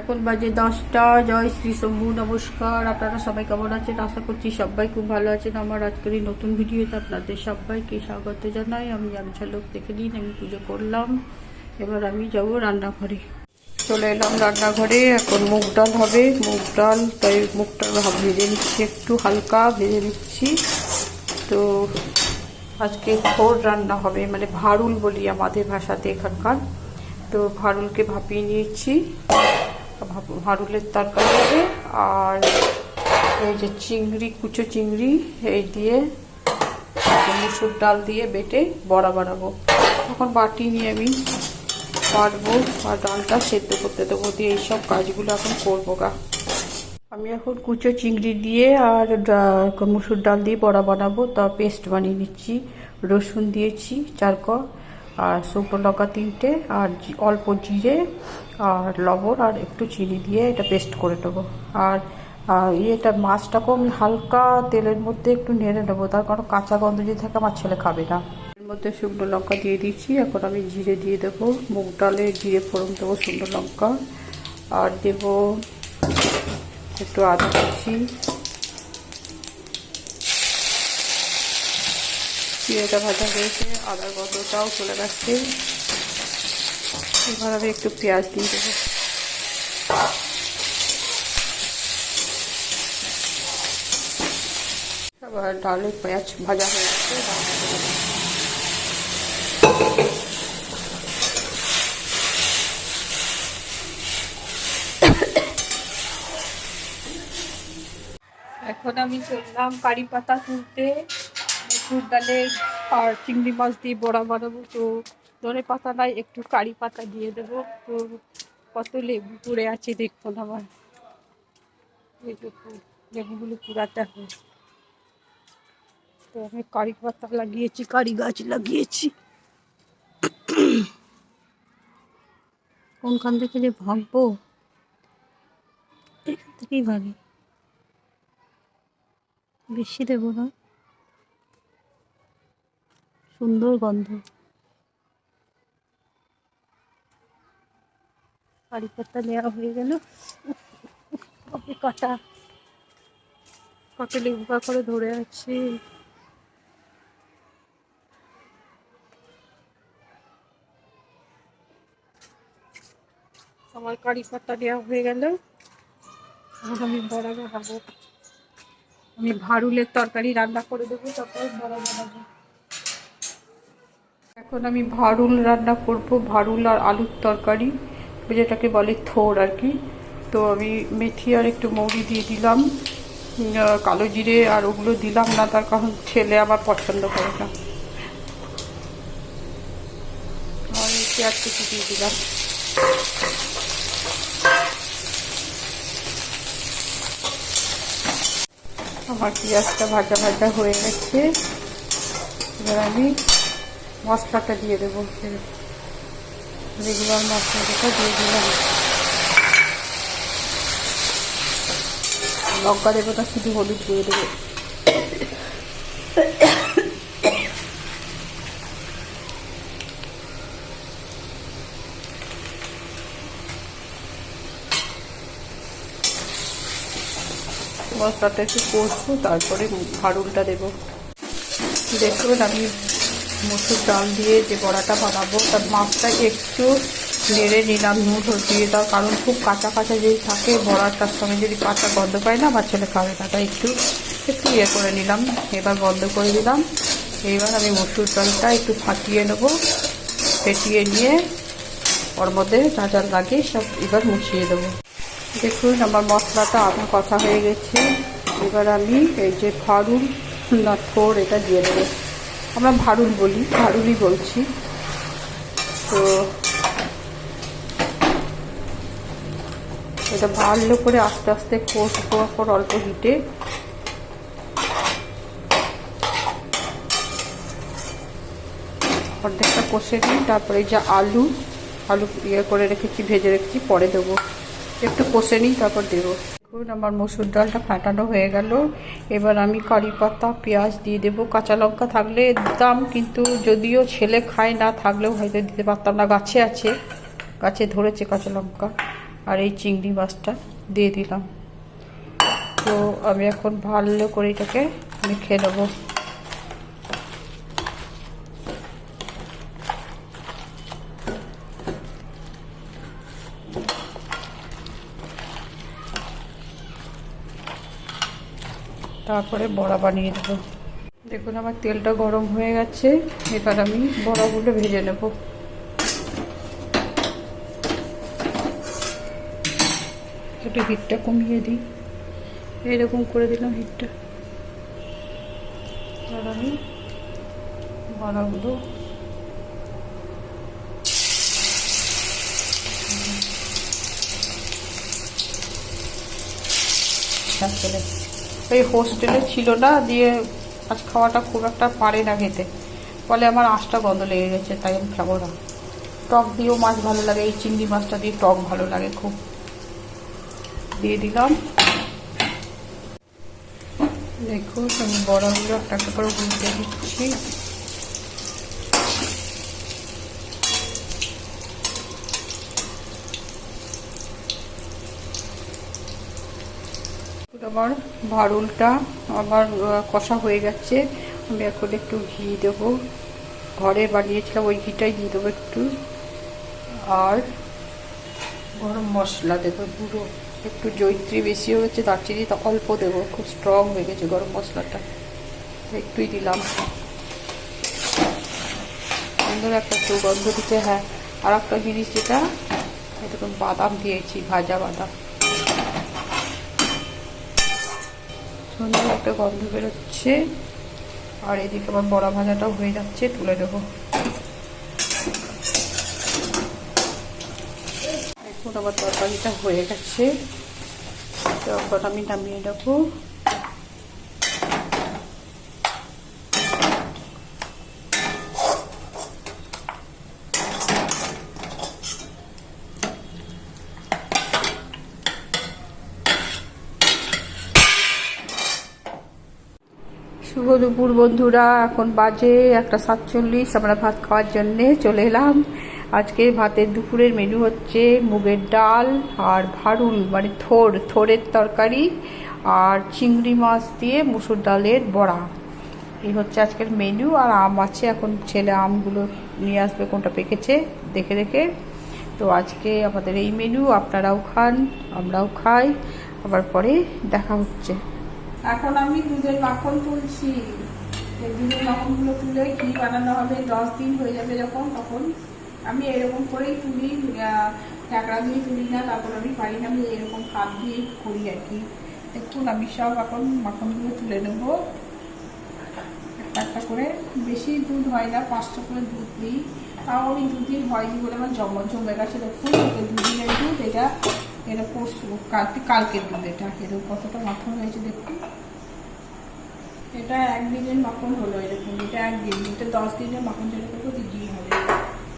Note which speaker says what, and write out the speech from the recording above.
Speaker 1: এখন বাজে দশটা। জয় শ্রী শম্ভু, নমস্কার। আপনারা সবাই কেমন আছেন? আশা করছি সবাই খুব ভালো আছেন। আমার আজকের এই নতুন ভিডিওতে আপনাদের সবাইকে স্বাগত জানাই। আমি এক ঝলক দেখে দিন আমি পুজো করলাম। এবার আমি যাব রান্নাঘরে। চলে এলাম রান্নাঘরে। এখন মুগ ডাল হবে। মুগ ডাল, তাই মুগ ডাল ভেজে নিচ্ছি একটু হালকা, ভেজে নিচ্ছি। তো আজকে খোর রান্না হবে মানে ভারুল বলি আমাদের ভাষাতে এখানকার। তো ভারুলকে ভাপিয়ে নিয়েছি। ভারুলের তরকারি হবে আর এই যে চিংড়ি, কুচো চিংড়ি, এই দিয়ে মুসুর ডাল দিয়ে বেটে বড়া বানাবো। তখন বাটি নিয়ে আমি পারব আর ডালটা সেদ্ধ করতে দেবো দিয়ে এইসব কাজগুলো এখন করব গা। আমি এখন কুচো চিংড়ি দিয়ে আর মুসুর ডাল দিয়ে বড়া বানাবো। তা পেস্ট বানিয়ে নিচ্ছি। রসুন দিয়েছি চার ক, আর শুকনো লঙ্কা তিনটে, আর অল্প জিরে আর লবণ আর একটু চিনি দিয়ে এটা পেস্ট করে নেব। আর ইয়েটা মাছটাকেও আমি হালকা তেলের মধ্যে একটু নেড়ে নেব, তার কারণ কাঁচা গন্ধ যদি থাকে আমার ছেলে খাবে না। এর মধ্যে শুকনো লঙ্কা দিয়ে দিচ্ছি, এখন আমি জিরে দিয়ে দেবো। মুগ ডালে জিরে ফোড়ন দেবো শুকনো লঙ্কা, আর দেবো একটু আদা কুচি জিরেটা ভাজা হয়েছে আদার গন্ধটাও চলে গেছে। এবার আমি একটু পেঁয়াজ দিয়ে দেবো এবার ডালে পেঁয়াজ ভাজা হয়ে গেছে। এখন আমি চললাম কারি পাতা তুলতে মসুর ডালে আর চিংড়ি মাছ দিয়ে বড়া বানাবো, তো ধরে পাতা নাই একটু কারি পাতা দিয়ে দেবো। কত লেবু পড়ে আছে দেখুন আমার লেবুগুলো পুরাতে হবে। তো আমি কারি পাতা লাগিয়েছি, কারি গাছ লাগিয়েছি। কোনখান থেকে যে ভাঙবো? এখান থেকেই ভাঙি। বেশি দেবো না। সুন্দর গন্ধ। কারি পাতা নেওয়া হয়ে গেল। কপি কাটা? কত লেবু করে ধরে আছে। আমার কারি পাতা নেওয়া হয়ে গেল। আমি বড়া বানাবো। আমি ভারুলের তরকারি রান্না করে দেবো, তারপর বড়া বানাবো। এখন আমি ভারুল রান্না করব, ভারুল আর আলুর তরকারি। যেটাকে বলে থোর আর কি। তো আমি মেথি আর একটু মৌরি দিয়ে দিলাম। কালো জিরে আর ওগুলো দিলাম না, তার কারণ ছেলে আমার পছন্দ করে না। আর পেঁয়াজ কুচি দিয়ে দিলাম। আমার পেঁয়াজটা ভাজা ভাজা হয়ে গেছে। এবার আমি মশলাটা দিয়ে দেবো। রেগুলার মশলাটা দিয়ে দিলাম। লঙ্কা দেবো না শুধু হলুদ দিয়ে দেবো। মশলাটা একটু কষবো, তারপরে ভাড়ুলটা দেবো। দেখবেন আমি মসুর ডাল দিয়ে যে বড়াটা বানাবো, তার মাছটা একটু নেড়ে নিলাম হলুদ দিয়ে তার কারণ খুব কাঁচা কাঁচা যদি থাকে বড়াটার সঙ্গে যদি কাঁচা গন্ধ পায় না, আমার ছেলে খাবে না, তাই একটু একটু ইয়ে করে নিলাম, এবার বন্ধ করে দিলাম। এইবার আমি মসুর ডালটা একটু ফাটিয়ে নেব, ফেটিয়ে নিয়ে ওর মধ্যে যা লাগে সব এবার মুছিয়ে দেবো। দেখুন, আমার মশলাটা আধা কথা হয়ে গেছে। এবার আমি এই যে ভারুল না থোর এটা দিয়ে দেবো। আমরা ভারুল বলি, ভারুলই বলছি। তো এটা ভালো করে আস্তে আস্তে কষবো পর অল্প হিটে অর্ধেকটা কষে নিই তারপরে যে আলু আলু ইয়ে করে রেখেছি, ভেজে রেখেছি, পরে দেবো। একটু কষে নিই তারপর দেবো। দেখুন, আমার মসুর ডালটা ফাটানো হয়ে গেল। এবার আমি কারি পাতা, পেঁয়াজ দিয়ে দেব। কাঁচা লঙ্কা থাকলে দাম কিন্তু যদিও ছেলে খায় না, থাকলেও হয়তো দিতে পারতাম না। গাছে আছে, গাছে ধরেছে কাঁচা লঙ্কা আর এই চিংড়ি মাছটা দিয়ে দিলাম। তো আমি এখন ভালো করে এটাকে মেখে নেব। তারপরে বড়া বানিয়ে দেবো। দেখুন আমার তেলটা গরম হয়ে গেছে, এবার আমি বড়াগুলো ভেজে নেব। একটু হিটটা কমিয়ে দিই। এরকম করে দিলাম হিটটা। এবার আমি বড়াগুলো আসলে এই হোস্টেলে ছিল না, দিয়ে আজ খাওয়াটা খুব একটা পারে না খেতে। ফলে আমার আঁশটা গন্ধ লেগে গেছে, তাই আমি খাব না। টক দিয়েও মাছ ভালো লাগে, এই চিংড়ি মাছটা দিয়ে টক ভালো লাগে খুব। দিয়ে দিলাম। দেখুন, আমি বড়াগুলো একটা একটা করে উল্টে দিচ্ছি। আমার ভারুলটা আমার কষা হয়ে গেছে। আমি এখন একটু ঘি দেবো। ঘরে বানিয়েছিলাম, ওই ঘিটাই দিয়ে দেবো একটু। আর গরম মশলা দেবো, গুঁড়ো। একটু জৈত্রী বেশি হয়েছে দারচিনি তো অল্প দেবো, খুব স্ট্রং হয়ে গেছে গরম মশলাটা। একটুই দিলাম। সুন্দর একটা সুগন্ধ দিতে হ্যাঁ। আর একটা জিনিস যেটা, এরকম বাদাম দিয়েছি, ভাজা বাদাম। সুন্দর একটা গন্ধ বেরোচ্ছে, আর এদিকে আমার বড়া ভাজাটাও হয়ে যাচ্ছে, তুলে দেবো। এখন আমার তরকারিটা হয়ে গেছে। তরকারিটা আমি নামিয়ে নেব। দুপুর বন্ধুরা, এখন বাজে একটা সাতচল্লিশ, আমরা ভাত খাওয়ার জন্যে চলে এলাম। আজকে ভাতের দুপুরের মেনু হচ্ছে মুগের ডাল আর ভারুল মানে থোর, থোরের তরকারি আর চিংড়ি মাছ দিয়ে মুসুর ডালের বড়া। এই হচ্ছে আজকের মেনু আর আম আছে, এখন ছেলে আমগুলো নিয়ে আসবে, কোনটা পেকেছে, দেখে দেখে। তো আজকে আমাদের এই মেনু আপনারাও খান, আমরাও খাই, আবার পরে দেখা হচ্ছে। এখন আমি দুধের মাখন তুলছি। দুধের মাখনগুলো তুলে ঘি বানানো হবে। দশ দিন হয়ে যাবে যখন, তখন। আমি এরকম করেই তুলি ট্যাকরা দিয়ে তুলি না, তারপর আমি পারি না। আমি এরকম হাত দিয়ে করি আর কি। দেখুন, আমি সব এখন মাখনগুলো তুলে নেব। একটা একটা করে। বেশি দুধ হয় না, পাঁচটা করে দুধ দিই। তাও আমি দুদিন হয়নি বলে আমার জমা জমে গেছে। দেখুন দুদিনের দুধ, এটা এটা পরশু কালকে, কালকের দুধ এটা। এরকম কতটা মাখন হয়েছে দেখুন। এটা একদিনের মাখন হলো এরকম। এটা একদিন, এটা দশ দিনের মাখন যেটা করব দিদি হবে।